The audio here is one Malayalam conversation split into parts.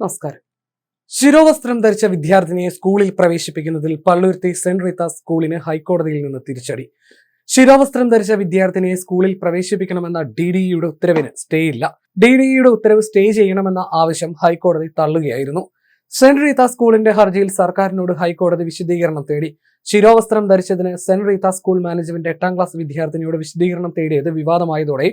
നമസ്കാരം. ശിരോവസ്ത്രം ധരിച്ച വിദ്യാർത്ഥിനിയെ സ്കൂളിൽ പ്രവേശിപ്പിക്കുന്നതിൽ പള്ളുരുത്തി സെന്റ് റീത്ത സ്കൂളിന് ഹൈക്കോടതിയിൽ നിന്ന് തിരിച്ചടി. ശിരോവസ്ത്രം ധരിച്ച വിദ്യാർത്ഥിനിയെ സ്കൂളിൽ പ്രവേശിപ്പിക്കണമെന്ന ഡി ഡി ഇയുടെ ഉത്തരവിന് സ്റ്റേ ഇല്ല ഡി ഡി ഇയുടെ ഉത്തരവ് സ്റ്റേ ചെയ്യണമെന്ന ആവശ്യം ഹൈക്കോടതി തള്ളുകയായിരുന്നു. സെന്റ് റീത്ത സ്കൂളിന്റെ ഹർജിയിൽ സർക്കാരിനോട് ഹൈക്കോടതി വിശദീകരണം തേടി. ശിരോവസ്ത്രം ധരിച്ചതിന് സെന്റ് റീത്ത സ്കൂൾ മാനേജ്മെന്റ് എട്ടാം ക്ലാസ് വിദ്യാർത്ഥിനിയോട് വിശദീകരണം തേടിയത് വിവാദമായതോടെ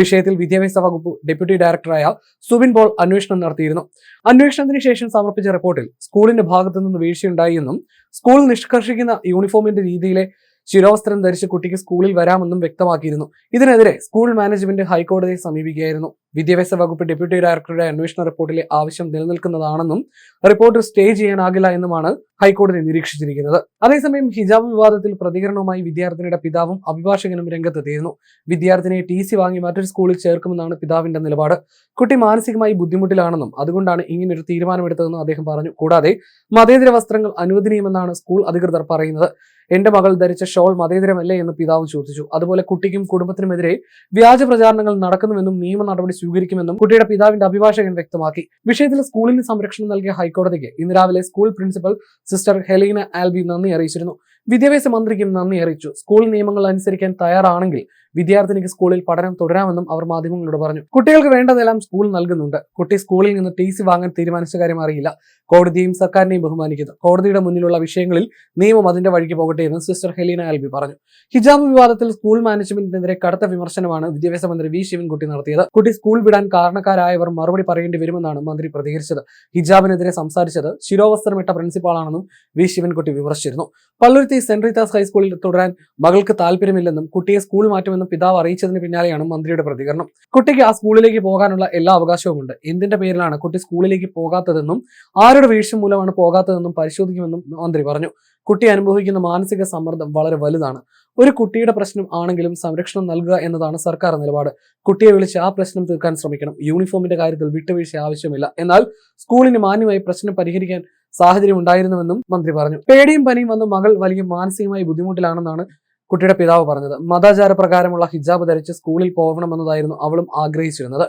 വിഷയത്തിൽ വിദ്യാഭ്യാസ വകുപ്പ് ഡെപ്യൂട്ടി ഡയറക്ടറായ സുബിൻ പോൾ അന്വേഷണം നടത്തിയിരുന്നു. അന്വേഷണത്തിന് ശേഷം സമർപ്പിച്ച റിപ്പോർട്ടിൽ സ്കൂളിന്റെ ഭാഗത്തുനിന്ന് നിന്ന് വീഴ്ചയുണ്ടായി എന്നും സ്കൂൾ നിഷ്കർഷിക്കുന്ന യൂണിഫോമിന്റെ രീതിയിലെ ശിരോവസ്ത്രം ധരിച്ച് കുട്ടിക്ക് സ്കൂളിൽ വരാമെന്നും വ്യക്തമാക്കിയിരുന്നു. ഇതിനെതിരെ സ്കൂൾ മാനേജ്മെന്റ് ഹൈക്കോടതിയെ സമീപിക്കുകയായിരുന്നു. വിദ്യാഭ്യാസ വകുപ്പ് ഡെപ്യൂട്ടി ഡയറക്ടറുടെ അന്വേഷണ റിപ്പോർട്ടിലെ ആവശ്യം നിലനിൽക്കുന്നതാണെന്നും റിപ്പോർട്ട് സ്റ്റേ ചെയ്യാനാകില്ല എന്നുമാണ് ഹൈക്കോടതി നിരീക്ഷിച്ചിരിക്കുന്നത്. അതേസമയം ഹിജാബ് വിവാദത്തിൽ പ്രതികരണവുമായി വിദ്യാർത്ഥിനിയുടെ പിതാവും അഭിഭാഷകനും രംഗത്തെത്തിയിരുന്നു. വിദ്യാർത്ഥിനിയെ ടി സി വാങ്ങി മറ്റൊരു സ്കൂളിൽ ചേർക്കുമെന്നാണ് പിതാവിന്റെ നിലപാട്. കുട്ടി മാനസികമായി ബുദ്ധിമുട്ടിലാണെന്നും അതുകൊണ്ടാണ് ഇങ്ങനൊരു തീരുമാനമെടുത്തതെന്നും അദ്ദേഹം പറഞ്ഞു. കൂടാതെ മതേതര വസ്ത്രങ്ങൾ അനുവദനീയമെന്നാണ് സ്കൂൾ അധികൃതർ പറയുന്നത്. എന്റെ മകൾ ധരിച്ച ഷോൾ മതേതരമല്ലേ? എന്ന് പിതാവും ചോദിച്ചു. അതുപോലെ കുട്ടിക്കും കുടുംബത്തിനുമെതിരെ വ്യാജ പ്രചാരണങ്ങൾ നടക്കുന്നുവെന്നും നിയമ നടപടി സ്വീകരിക്കുമെന്നും കുട്ടിയുടെ പിതാവിന്റെ അഭിഭാഷകൻ വ്യക്തമാക്കി. വിഷയത്തിൽ സ്കൂളിന് സംരക്ഷണം നൽകിയ ഹൈക്കോടതിക്ക് ഇന്ന് രാവിലെ school principal sister Helena Albi നന്ദി അറിയിച്ചിരുന്നു. വിദ്യാഭ്യാസ മന്ത്രിക്കും നന്ദി അറിയിച്ചു. സ്കൂൾ നിയമങ്ങൾ അനുസരിക്കാൻ തയ്യാറാണെങ്കിൽ വിദ്യാർത്ഥിനിക്ക് സ്കൂളിൽ പഠനം തുടരാമെന്നും അവർ മാധ്യമങ്ങളോട് പറഞ്ഞു. കുട്ടികൾക്ക് വേണ്ടതെല്ലാം സ്കൂൾ നൽകുന്നുണ്ട്. കുട്ടി സ്കൂളിൽ നിന്ന് ടി സി വാങ്ങാൻ തീരുമാനിച്ച കാര്യം അറിയില്ല. കോടതിയെയും സർക്കാരിനെയും ബഹുമാനിക്കുന്നു. കോടതിയുടെ മുന്നിലുള്ള വിഷയങ്ങളിൽ നിയമം അതിന്റെ വഴിക്ക് പോകട്ടെ എന്ന് സിസ്റ്റർ ഹെലീന ആൽബി പറഞ്ഞു. ഹിജാബ് വിവാദത്തിൽ സ്കൂൾ മാനേജ്മെന്റിനെതിരെ കടുത്ത വിമർശനമാണ് വിദ്യാഭ്യാസ മന്ത്രി വി. ശിവൻകുട്ടി നടത്തിയത്. കുട്ടി സ്കൂൾ വിടാൻ കാരണക്കാരായവർ മറുപടി പറയേണ്ടി വരുമെന്നാണ് മന്ത്രി പ്രതികരിച്ചത്. ഹിജാബിനെതിരെ സംസാരിച്ചത് ശിരോവസ്ത്രമിട്ട പ്രിൻസിപ്പാളാണെന്നും വി. ശിവൻകുട്ടി വിമർശിച്ചിരുന്നു. പള്ളുരുത്തി സെന്റ് റീതാസ് ഹൈസ്കൂളിൽ തുടരാൻ മകൾക്ക് താല്പര്യമില്ലെന്നും കുട്ടിയെ സ്കൂൾ മാറ്റുമെന്നും പിതാവ് അറിയിച്ചതിന് പിന്നാലെയാണ് മന്ത്രിയുടെ പ്രതികരണം കുട്ടിക്ക് ആ സ്കൂളിലേക്ക് പോകാനുള്ള എല്ലാ അവകാശവുമുണ്ട്. എന്തിന്റെ പേരിലാണ് കുട്ടി സ്കൂളിലേക്ക് പോകാത്തതെന്നും ആരുടെ വീഴ്ച മൂലമാണ് പോകാത്തതെന്നും പരിശോധിക്കുമെന്നും മന്ത്രി പറഞ്ഞു. കുട്ടി അനുഭവിക്കുന്ന മാനസിക സമ്മർദ്ദം വളരെ വലുതാണ്. ഒരു കുട്ടിയുടെ പ്രശ്നം ആണെങ്കിലും സംരക്ഷണം നൽകുക എന്നതാണ് സർക്കാർ നിലപാട്. കുട്ടിയെ വിളിച്ച് ആ പ്രശ്നം തീർക്കാൻ ശ്രമിക്കണം. യൂണിഫോമിന്റെ കാര്യത്തിൽ വിട്ടുവീഴ്ച ആവശ്യമില്ല. എന്നാൽ സ്കൂളിന് മാന്യമായി പ്രശ്നം പരിഹരിക്കാൻ സാഹചര്യം ഉണ്ടായിരുന്നുവെന്നും മന്ത്രി പറഞ്ഞു. പേടിയും പനിയും വന്ന് മകൾ വലിയ മാനസികമായി ബുദ്ധിമുട്ടിലാണെന്നാണ് കുട്ടിയുടെ പിതാവ് പറഞ്ഞത് മതാചാര പ്രകാരമുള്ള ഹിജാബ് ധരിച്ച് സ്കൂളിൽ പോകണമെന്നതായിരുന്നു അവളും ആഗ്രഹിച്ചിരുന്നത്.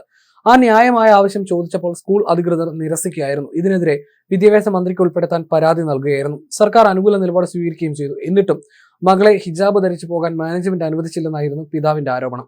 ആ ന്യായമായ ആവശ്യം ചോദിച്ചപ്പോൾ സ്കൂൾ അധികൃതർ നിരസിക്കുകയായിരുന്നു. ഇതിനെതിരെ വിദ്യാഭ്യാസ മന്ത്രിക്ക് ഉൾപ്പെടുത്താൻ പരാതി നൽകുകയായിരുന്നു. സർക്കാർ അനുകൂല നിലപാട് സ്വീകരിക്കുകയും ചെയ്തു. എന്നിട്ടും മകളെ ഹിജാബ് ധരിച്ചു പോകാൻ മാനേജ്മെന്റ് അനുവദിച്ചില്ലെന്നായിരുന്നു പിതാവിന്റെ ആരോപണം.